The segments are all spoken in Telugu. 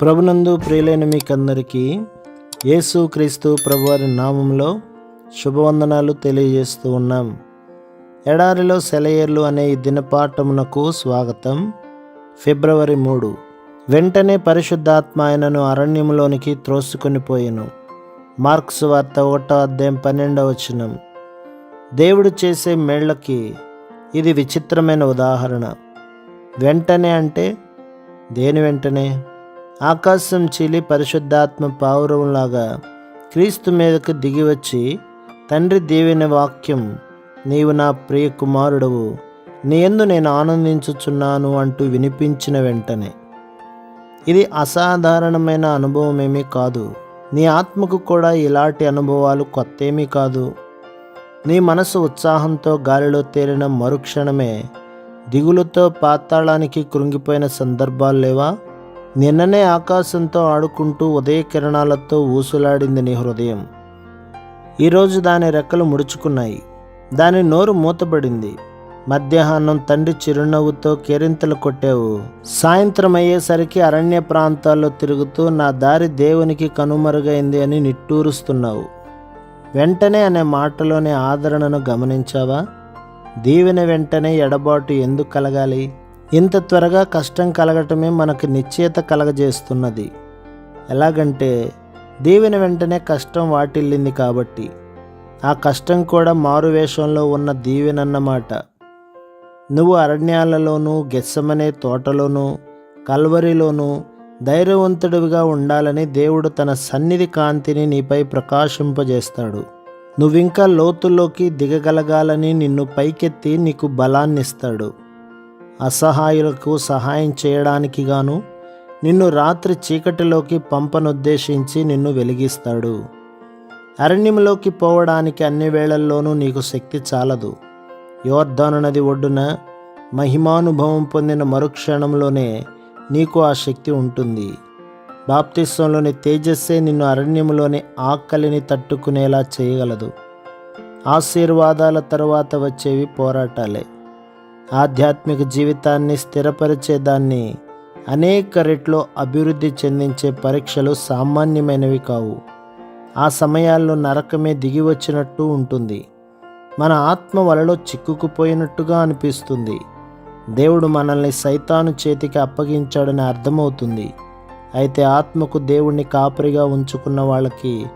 ప్రభునందు ప్రియులైన మీకందరికీ యేసు క్రీస్తు ప్రభువారి నామంలో శుభవందనాలు తెలియజేస్తూ ఉన్నాం. ఎడారిలో సెలయేర్లు అనే ఈ దినపాఠమునకు స్వాగతం. ఫిబ్రవరి మూడు. వెంటనే పరిశుద్ధాత్మ ఆయనను అరణ్యంలోనికి త్రోసుకొని పోయాను. మార్క్స్ వార్త ఒకటో అధ్యాయం పన్నెండవ వచనం. దేవుడు చేసే మేళ్ళకి ఇది విచిత్రమైన ఉదాహరణ. వెంటనే అంటే దేని వెంటనే? ఆకాశం చీలి పరిశుద్ధాత్మ పావురంలాగా క్రీస్తు మీదకు దిగివచ్చి తండ్రి దీవెన వాక్యం నీవు నా ప్రియ కుమారుడవు. నీ ఎందు నేను ఆనందించుచున్నాను అంటూ వినిపించిన వెంటనే. ఇది అసాధారణమైన అనుభవం ఏమీ కాదు. నీ ఆత్మకు కూడా ఇలాంటి అనుభవాలు కొత్తేమీ కాదు. నీ మనసు ఉత్సాహంతో గాలిలో తేలిన మరుక్షణమే దిగులుతో పాతాళానికి కృంగిపోయిన సందర్భాలు లేవా? నిన్ననే ఆకాశంతో ఆడుకుంటూ ఉదయ కిరణాలతో ఊసులాడింది నీ హృదయం. ఈరోజు దాని రెక్కలు ముడుచుకున్నాయి. దాని నోరు మూతబడింది. మధ్యాహ్నం తండ్రి చిరునవ్వుతో కేరింతలు కొట్టావు. సాయంత్రం అయ్యేసరికి అరణ్య ప్రాంతాల్లో తిరుగుతూ నా దారి దేవునికి కనుమరుగైంది అని నిట్టూరుస్తున్నావు. వెంటనే అనే మాటలోని ఆదరణను గమనించావా? దీవెన వెంటనే ఎడబాటు ఎందుకు కలగాలి? ఇంత త్వరగా కష్టం కలగటమే మనకు నిశ్చయత కలగజేస్తున్నది. ఎలాగంటే దీవెన వెంటనే కష్టం వాటిల్లింది కాబట్టి. ఆ కష్టం కూడా మారువేషంలో ఉన్న దీవెనన్నమాట. నువ్వు అరణ్యాలలోనూ గెస్సమనే తోటలోనూ కల్వరిలోనూ ధైర్యవంతుడివిగా ఉండాలని దేవుడు తన సన్నిధి కాంతిని నీపై ప్రకాశింపజేస్తాడు. నువ్వింకా లోతుల్లోకి దిగగలగాలని నిన్ను పైకెత్తి నీకు బలాన్నిస్తాడు. అసహాయులకు సహాయం చేయడానికి గాను నిన్ను రాత్రి చీకటిలోకి పంపనుద్దేశించి నిన్ను వెలిగిస్తాడు. అరణ్యంలోకి పోవడానికి అన్ని వేళల్లోనూ నీకు శక్తి చాలదు. యోర్ధాను నది ఒడ్డున మహిమానుభవం పొందిన మరుక్షణంలోనే నీకు ఆ శక్తి ఉంటుంది. బాప్తిస్వంలోని తేజస్సే నిన్ను అరణ్యంలోని ఆకలిని తట్టుకునేలా చేయగలదు. ఆశీర్వాదాల తరువాత వచ్చేవి పోరాటాలే. ఆధ్యాత్మిక జీవితాన్ని స్థిరపరిచేదాన్ని అనేక రెట్లో అభివృద్ధి చెందించే పరీక్షలు సామాన్యమైనవి కావు. ఆ సమయాల్లో నరకమే దిగి వచ్చినట్టు ఉంటుంది. మన ఆత్మ వలలో చిక్కుకుపోయినట్టుగా అనిపిస్తుంది. దేవుడు మనల్ని సైతాను చేతికి అప్పగించాడని అర్థమవుతుంది. అయితే ఆత్మకు దేవుణ్ణి కాపరిగా ఉంచుకున్న వాళ్ళకి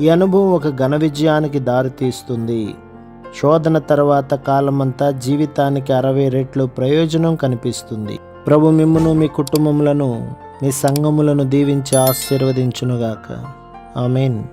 ఈ అనుభవం ఒక ఘన విజయానికి దారితీస్తుంది. శోధన తర్వాత కాలమంతా జీవితానికి అరవై రెట్లు ప్రయోజనం కనిపిస్తుంది. ప్రభు మిమ్మును మీ కుటుంబములను మీ సంఘములను దీవించి ఆశీర్వదించునుగాక. ఆమెన్.